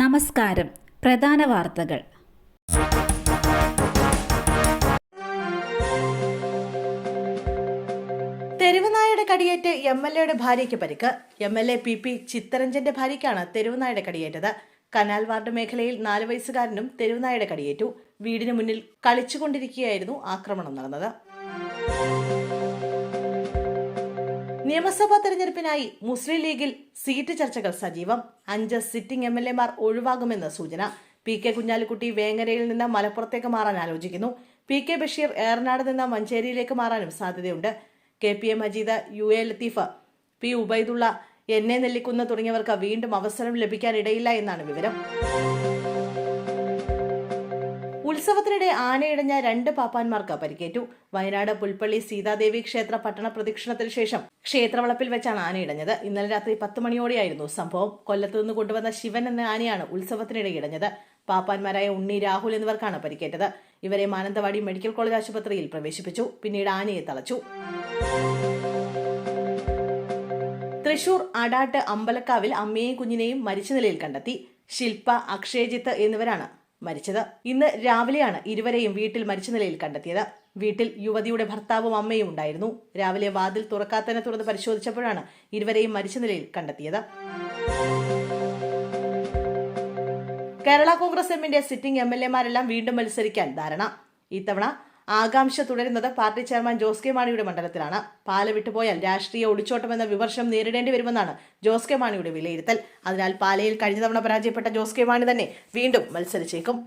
നമസ്കാരം. പ്രധാന വാർത്തകൾ. തെരുവുനായുടെ കടിയേറ്റ് എം എൽ എയുടെ ഭാര്യയ്ക്ക് പരിക്ക്. M L A P P ചിത്തരഞ്ജന്റെ ഭാര്യയ്ക്കാണ് തെരുവുനായുടെ കടിയേറ്റത്. കനാൽ വാർഡ് മേഖലയിൽ നാല് വയസ്സുകാരനും തെരുവുനായുടെ കടിയേറ്റു. വീടിന് മുന്നിൽ കളിച്ചുകൊണ്ടിരിക്കുകയായിരുന്നു ആക്രമണം നടന്നത്. നിയമസഭാ തെരഞ്ഞെടുപ്പിനായി മുസ്ലിം ലീഗിൽ സീറ്റ് ചർച്ചകൾ സജീവം. അഞ്ച് സിറ്റിംഗ് എം എൽ എമാർ ഒഴിവാകുമെന്ന് സൂചന. പി കെ കുഞ്ഞാലിക്കുട്ടി വേങ്ങരയിൽ നിന്ന് മലപ്പുറത്തേക്ക് മാറാൻ ആലോചിക്കുന്നു. പി കെ ബഷീർ ഏറനാട് നിന്ന് മഞ്ചേരിയിലേക്ക് മാറാനും സാധ്യതയുണ്ട്. K P A Majeed U A Latheef P Ubaidulla N A Nellikkunnu തുടങ്ങിയവർക്ക് വീണ്ടും അവസരം ലഭിക്കാനിടയില്ല എന്നാണ് വിവരം. ഉത്സവത്തിനിടെ ആനയിടഞ്ഞ രണ്ട് പാപ്പാന്മാർക്ക് പരിക്കേറ്റു. വയനാട് പുൽപ്പള്ളി സീതാദേവി ക്ഷേത്ര പട്ടണ പ്രദക്ഷിണത്തിന് ശേഷം ക്ഷേത്രവളപ്പിൽ വെച്ചാണ് ആനയിടഞ്ഞത് ഇന്നലെ രാത്രി പത്ത് മണിയോടെയായിരുന്നു സംഭവം. കൊല്ലത്തു നിന്ന് കൊണ്ടുവന്ന ശിവൻ എന്ന ആനയാണ് ഉത്സവത്തിനിടെ ഇടഞ്ഞത്. പാപ്പാന്മാരായ ഉണ്ണി രാഹുൽ എന്നിവർക്കാണ് പരിക്കേറ്റത്. ഇവരെ മാനന്തവാടി മെഡിക്കൽ കോളേജ് ആശുപത്രിയിൽ പ്രവേശിപ്പിച്ചു. പിന്നീട് ആനയെ തളച്ചു. തൃശൂർ അടാട്ട് അമ്പലക്കാവിൽ അമ്മയെയും കുഞ്ഞിനെയും മരിച്ച നിലയിൽ കണ്ടെത്തി. ശില്പ അക്ഷയജിത്ത് എന്നിവരാണ് മരിച്ചത്. ഇന്ന് രാവിലെയാണ് ഇരുവരെയും വീട്ടിൽ മരിച്ച നിലയിൽ കണ്ടെത്തിയത്. വീട്ടിൽ യുവതിയുടെ ഭർത്താവും അമ്മയും ഉണ്ടായിരുന്നു. രാവിലെ വാതിൽ തുറക്കാത്തതിനെ തുടർന്ന് പരിശോധിച്ചപ്പോഴാണ് ഇരുവരെയും മരിച്ച നിലയിൽ കണ്ടെത്തിയത്. കേരള കോൺഗ്രസ് എമ്മിന്റെ സിറ്റിംഗ് എം എൽ എമാരെല്ലാം വീണ്ടും മത്സരിക്കാൻ ധാരണ. ഇത്തവണ ആകാംക്ഷ തുടരുന്നത് പാർട്ടി ചെയർമാൻ ജോസ് കെ മാണിയുടെ മണ്ഡലത്തിലാണ്. പാല വിട്ടുപോയാൽ രാഷ്ട്രീയ ഒളിച്ചോട്ടമെന്ന വിമർശനം നേരിടേണ്ടി വരുമെന്നാണ് ജോസ് കെ മാണിയുടെ വിലയിരുത്തൽ. അതിനാൽ പാലയിൽ കഴിഞ്ഞ തവണ പരാജയപ്പെട്ട ജോസ് കെ മാണി തന്നെ വീണ്ടും മത്സരിച്ചേക്കും.